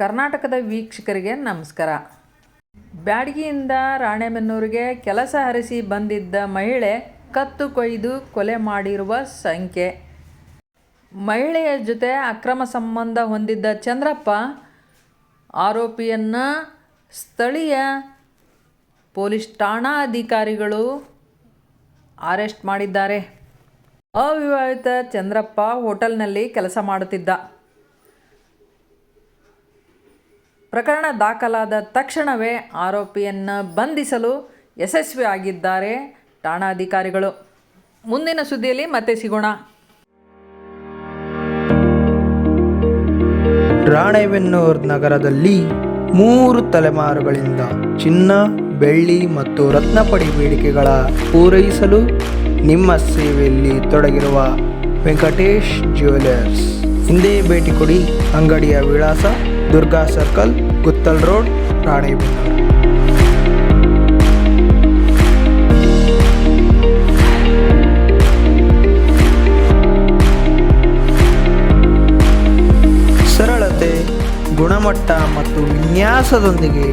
ಕರ್ನಾಟಕದ ವೀಕ್ಷಕರಿಗೆ ನಮಸ್ಕಾರ. ಬ್ಯಾಡಗಿಯಿಂದ ರಾಣೆಬೆನ್ನೂರಿಗೆ ಕೆಲಸ ಹರಿಸಿ ಬಂದಿದ್ದ ಮಹಿಳೆ ಕತ್ತು ಕೊಯ್ದು ಕೊಲೆ ಮಾಡಿರುವ ಸಂಖ್ಯೆ. ಮಹಿಳೆಯ ಜೊತೆ ಅಕ್ರಮ ಸಂಬಂಧ ಹೊಂದಿದ್ದ ಚಂದ್ರಪ್ಪ ಆರೋಪಿಯನ್ನು ಸ್ಥಳೀಯ ಪೊಲೀಸ್ ಠಾಣಾ ಅಧಿಕಾರಿಗಳು ಅರೆಸ್ಟ್ ಮಾಡಿದ್ದಾರೆ. ಅವಿವಾಹಿತ ಚಂದ್ರಪ್ಪ ಹೋಟೆಲ್ನಲ್ಲಿ ಕೆಲಸ ಮಾಡುತ್ತಿದ್ದ. ಪ್ರಕರಣ ದಾಖಲಾದ ತಕ್ಷಣವೇ ಆರೋಪಿಯನ್ನು ಬಂಧಿಸಲು ಯಶಸ್ವಿಯಾಗಿದ್ದಾರೆ ಠಾಣಾಧಿಕಾರಿಗಳು ಮುಂದಿನ ಸುದ್ದಿಯಲ್ಲಿ ಮತ್ತೆ ಸಿಗೋಣ. ರಾಣೆಬೆನ್ನೂರು ನಗರದಲ್ಲಿ ಮೂರು ತಲೆಮಾರುಗಳಿಂದ ಚಿನ್ನ, ಬೆಳ್ಳಿ ಮತ್ತು ರತ್ನಪಡಿ ಬೇಡಿಕೆಗಳ ಪೂರೈಸಲು ನಿಮ್ಮ ಸೇವೆಯಲ್ಲಿ ತೊಡಗಿರುವ ವೆಂಕಟೇಶ್ ಜ್ಯುವೆಲರ್ಸ್. ಹಿಂದೆ ಭೇಟಿ ಕೊಡಿ ಅಂಗಡಿಯ ವಿಳಾಸ ದುರ್ಗಾ ಸರ್ಕಲ್, ಗುತ್ತಲ್ ರೋಡ್ ರಾಣೆಬೆನ್ನೂರು ಸರಳತೆ, ಗುಣಮಟ್ಟ ಮತ್ತು ವಿನ್ಯಾಸದೊಂದಿಗೆ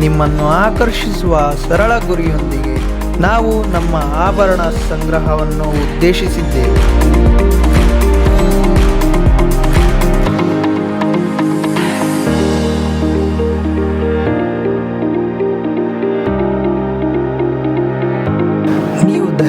ನಿಮ್ಮನ್ನು ಆಕರ್ಷಿಸುವ ಸರಳ ಗುರಿಯೊಂದಿಗೆ ನಾವು ನಮ್ಮ ಆಭರಣ ಸಂಗ್ರಹವನ್ನು ಉದ್ದೇಶಿಸಿದ್ದೇವೆ.